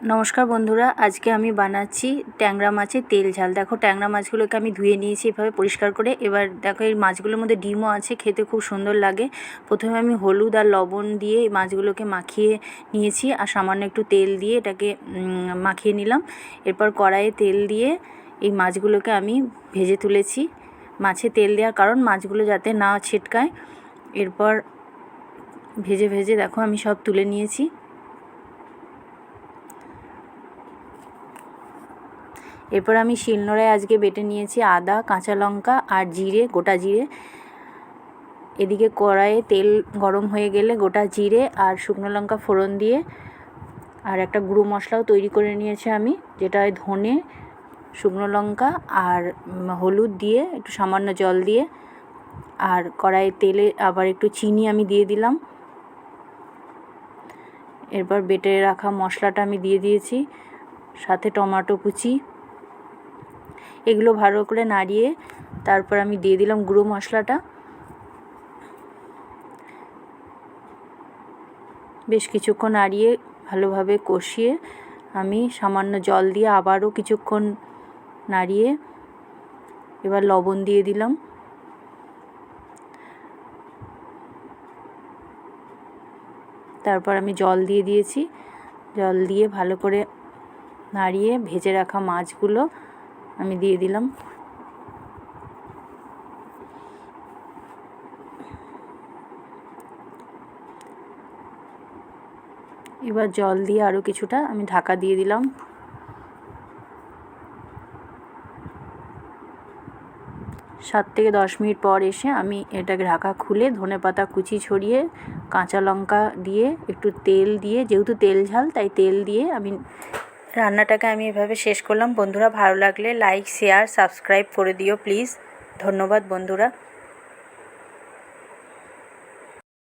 নমস্কার বন্ধুরা, আজকে আমি বানাচ্ছি ট্যাংরা মাছের তেল ঝাল। দেখো, ট্যাংরা মাছগুলোকে আমি ধুয়ে নিয়েছি এভাবে পরিষ্কার করে। এবার দেখো, এই মাছগুলোর মধ্যে ডিমও আছে, খেতে খুব সুন্দর লাগে। প্রথমে আমি হলুদ আর লবণ দিয়ে মাছগুলোকে মাখিয়ে নিয়েছি আর সামান্য একটু তেল দিয়ে এটাকে মাখিয়ে নিলাম। এরপর কড়াইয়ে তেল দিয়ে এই মাছগুলোকে আমি ভেজে তুলেছি। মাছে তেল দেওয়ার কারণ, মাছগুলো যাতে না ছিটকায়। এরপর ভেজে ভেজে দেখো, আমি সব তুলে নিয়েছি। এরপর আমি শিলনোড়ায় আজকে বেটে নিয়েছি আদা, কাঁচা লঙ্কা আর জিরে, গোটা জিরে। এদিকে কড়াইয়ে তেল গরম হয়ে গেলে গোটা জিরে আর শুকনো লঙ্কা ফোড়ন দিয়ে আর একটা গুঁড়ো মশলাও তৈরি করে নিয়েছি আমি, যেটা ধনে, শুকনো লঙ্কা আর হলুদ দিয়ে, একটু সামান্য জল দিয়ে। আর কড়াইয়ে তেলে আবার একটু চিনি আমি দিয়ে দিলাম। এরপর বেটে রাখা মশলাটা আমি দিয়ে দিয়েছি, সাথে টমেটো কুচি। এগুলো ভালো করে নাড়িয়ে তারপর আমি দিয়ে দিলাম গুঁড়ো মশলাটা। বেশ কিছুক্ষণ নাড়িয়ে ভালোভাবে কষিয়ে আমি সামান্য জল দিয়ে আবারও কিছুক্ষণ নাড়িয়ে এবার লবণ দিয়ে দিলাম। তারপর আমি জল দিয়ে দিয়েছি। জল দিয়ে ভালো করে নাড়িয়ে ভেজে রাখা মাছগুলো আমি দিয়ে দিলাম। এবার জল দিয়ে আরও কিছুটা আমি ঢাকা দিয়ে দিলাম। সাত থেকে দশ মিনিট পর এসে আমি এটাকে ঢাকা খুলে ধনে পাতা কুচি ছড়িয়ে কাঁচা লঙ্কা দিয়ে একটু তেল দিয়ে, যেহেতু তেল ঝাল, তাই তেল দিয়ে আমি রান্নাটাকে আমি এভাবে শেষ করলাম। বন্ধুরা, ভালো লাগলে লাইক শেয়ার সাবস্ক্রাইব করে দিও প্লিজ ধন্যবাদ বন্ধুরা।